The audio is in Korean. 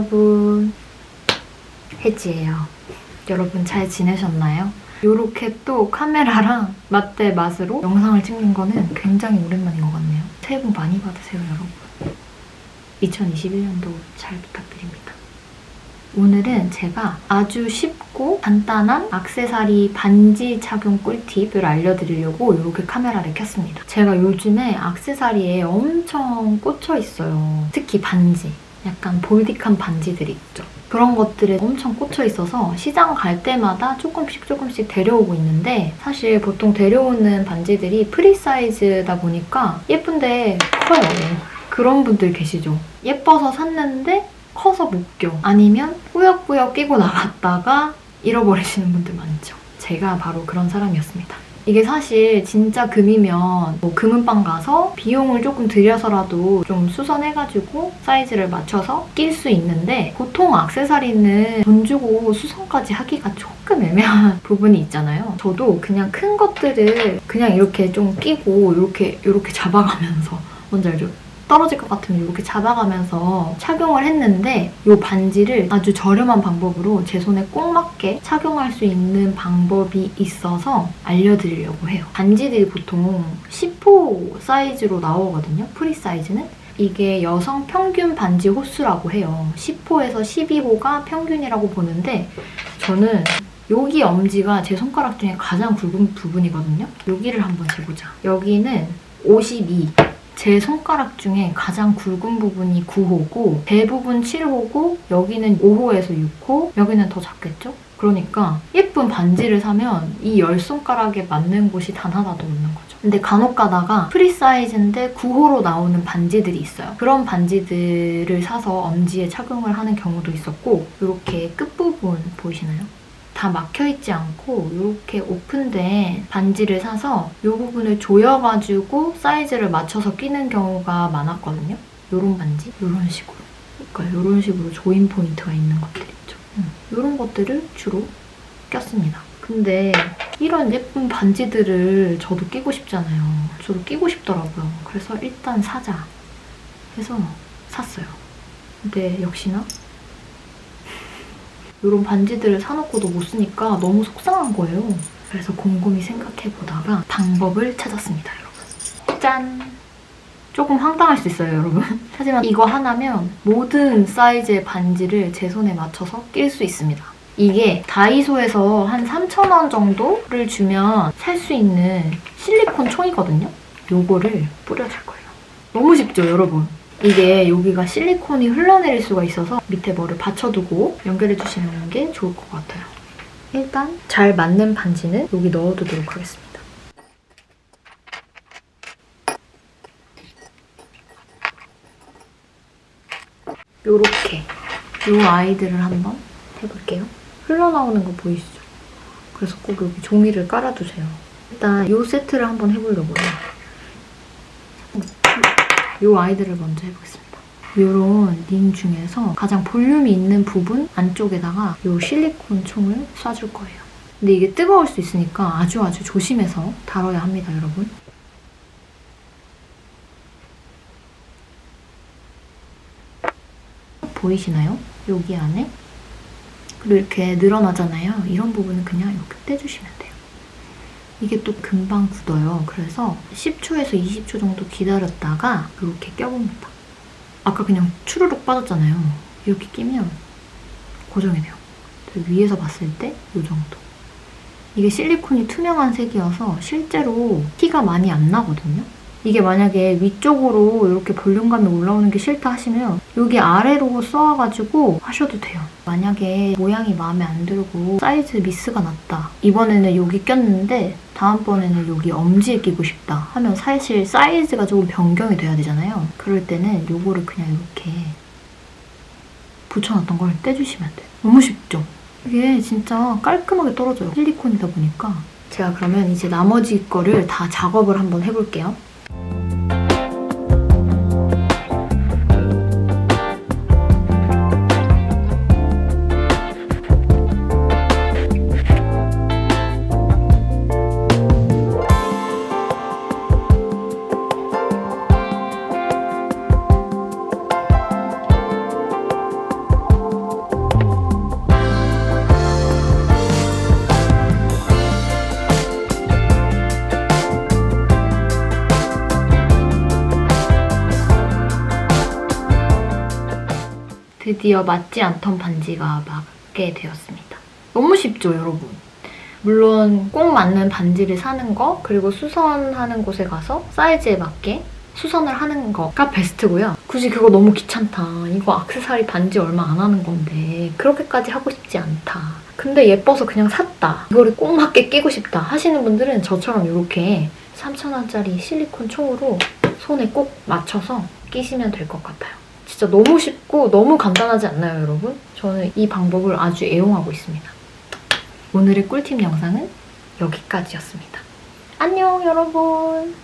여러분. 혜지예요. 여러분 잘 지내셨나요? 이렇게 또 카메라랑 맛대 맛으로 영상을 찍는 거는 굉장히 오랜만인 것 같네요. 새해 복 많이 받으세요, 여러분. 2021년도 잘 부탁드립니다. 오늘은 제가 아주 쉽고 간단한 악세사리 반지 착용 꿀팁을 알려드리려고 이렇게 카메라를 켰습니다. 제가 요즘에 악세사리에 엄청 꽂혀 있어요. 특히 반지. 약간 볼딕한 반지들이 있죠. 그런 것들에 엄청 꽂혀 있어서 시장 갈 때마다 조금씩 조금씩 데려오고 있는데 사실 보통 데려오는 반지들이 프리 사이즈다 보니까 예쁜데 커요. 그런 분들 계시죠. 예뻐서 샀는데 커서 못 껴. 아니면 꾸역꾸역 끼고 나갔다가 잃어버리시는 분들 많죠. 제가 바로 그런 사람이었습니다. 이게 사실 진짜 금이면 뭐 금은방 가서 비용을 조금 들여서라도 좀 수선해가지고 사이즈를 맞춰서 낄 수 있는데 보통 악세사리는 돈 주고 수선까지 하기가 조금 애매한 부분이 있잖아요. 저도 그냥 큰 것들을 그냥 이렇게 좀 끼고 이렇게 이렇게 잡아가면서 뭔지 알죠? 떨어질 것 같으면 이렇게 잡아가면서 착용을 했는데 이 반지를 아주 저렴한 방법으로 제 손에 꼭 맞게 착용할 수 있는 방법이 있어서 알려드리려고 해요. 반지들이 보통 10호 사이즈로 나오거든요. 프리 사이즈는. 이게 여성 평균 반지 호수라고 해요. 10호에서 12호가 평균이라고 보는데 저는 여기 엄지가 제 손가락 중에 가장 굵은 부분이거든요. 여기를 한번 재보자. 여기는 52. 제 손가락 중에 가장 굵은 부분이 9호고 대부분 7호고 여기는 5호에서 6호 여기는 더 작겠죠? 그러니까 예쁜 반지를 사면 이 열 손가락에 맞는 곳이 단 하나도 없는 거죠. 근데 간혹 가다가 프리 사이즈인데 9호로 나오는 반지들이 있어요. 그런 반지들을 사서 엄지에 착용을 하는 경우도 있었고 이렇게 끝부분 보이시나요? 다 막혀있지 않고 이렇게 오픈된 반지를 사서 이 부분을 조여가지고 사이즈를 맞춰서 끼는 경우가 많았거든요. 이런 반지, 이런 식으로. 그러니까 이런 식으로 조인 포인트가 있는 것들 있죠. 이런 것들을 주로 꼈습니다. 근데 이런 예쁜 반지들을 저도 끼고 싶잖아요. 저도 끼고 싶더라고요. 그래서 일단 사자 해서 샀어요. 근데 역시나 이런 반지들을 사놓고도 못 쓰니까 너무 속상한 거예요. 그래서 곰곰이 생각해보다가 방법을 찾았습니다, 여러분. 짠! 조금 황당할 수 있어요, 여러분. 하지만 이거 하나면 모든 사이즈의 반지를 제 손에 맞춰서 낄 수 있습니다. 이게 다이소에서 한 3,000원 정도를 주면 살 수 있는 실리콘 총이거든요. 요거를 뿌려줄 거예요. 너무 쉽죠, 여러분? 이게 여기가 실리콘이 흘러내릴 수가 있어서 밑에 뭐를 받쳐두고 연결해 주시는 게 좋을 것 같아요. 일단 잘 맞는 반지는 여기 넣어두도록 하겠습니다. 요렇게 요 아이들을 한번 해볼게요. 흘러나오는 거 보이시죠? 그래서 꼭 여기 종이를 깔아두세요. 일단 요 세트를 한번 해보려고요. 요 아이들을 먼저 해보겠습니다. 요런 링 중에서 가장 볼륨이 있는 부분 안쪽에다가 요 실리콘 총을 쏴줄 거예요. 근데 이게 뜨거울 수 있으니까 아주 아주 조심해서 다뤄야 합니다, 여러분. 보이시나요? 여기 안에? 그리고 이렇게 늘어나잖아요. 이런 부분은 그냥 이렇게 떼주시면 돼요. 이게 또 금방 굳어요. 그래서 10초에서 20초 정도 기다렸다가 이렇게 껴봅니다. 아까 그냥 추르륵 빠졌잖아요. 이렇게 끼면 고정이 돼요. 위에서 봤을 때 이 정도. 이게 실리콘이 투명한 색이어서 실제로 티가 많이 안 나거든요. 이게 만약에 위쪽으로 이렇게 볼륨감이 올라오는 게 싫다 하시면 여기 아래로 써와가지고 하셔도 돼요. 만약에 모양이 마음에 안 들고 사이즈 미스가 났다. 이번에는 여기 꼈는데 다음번에는 여기 엄지에 끼고 싶다 하면 사실 사이즈가 조금 변경이 돼야 되잖아요. 그럴 때는 이거를 그냥 이렇게 붙여놨던 걸 떼주시면 돼요. 너무 쉽죠? 이게 진짜 깔끔하게 떨어져요. 실리콘이다 보니까. 제가 그러면 이제 나머지 거를 다 작업을 한번 해볼게요. 드디어 맞지 않던 반지가 맞게 되었습니다. 너무 쉽죠, 여러분? 물론 꼭 맞는 반지를 사는 거, 그리고 수선하는 곳에 가서 사이즈에 맞게 수선을 하는 거가 베스트고요. 굳이 그거 너무 귀찮다. 이거 악세사리 반지 얼마 안 하는 건데 그렇게까지 하고 싶지 않다. 근데 예뻐서 그냥 샀다. 이거를 꼭 맞게 끼고 싶다 하시는 분들은 저처럼 이렇게 3,000원짜리 실리콘 총으로 손에 꼭 맞춰서 끼시면 될 것 같아요. 진짜 너무 쉽고 너무 간단하지 않나요, 여러분? 저는 이 방법을 아주 애용하고 있습니다. 오늘의 꿀팁 영상은 여기까지였습니다. 안녕, 여러분!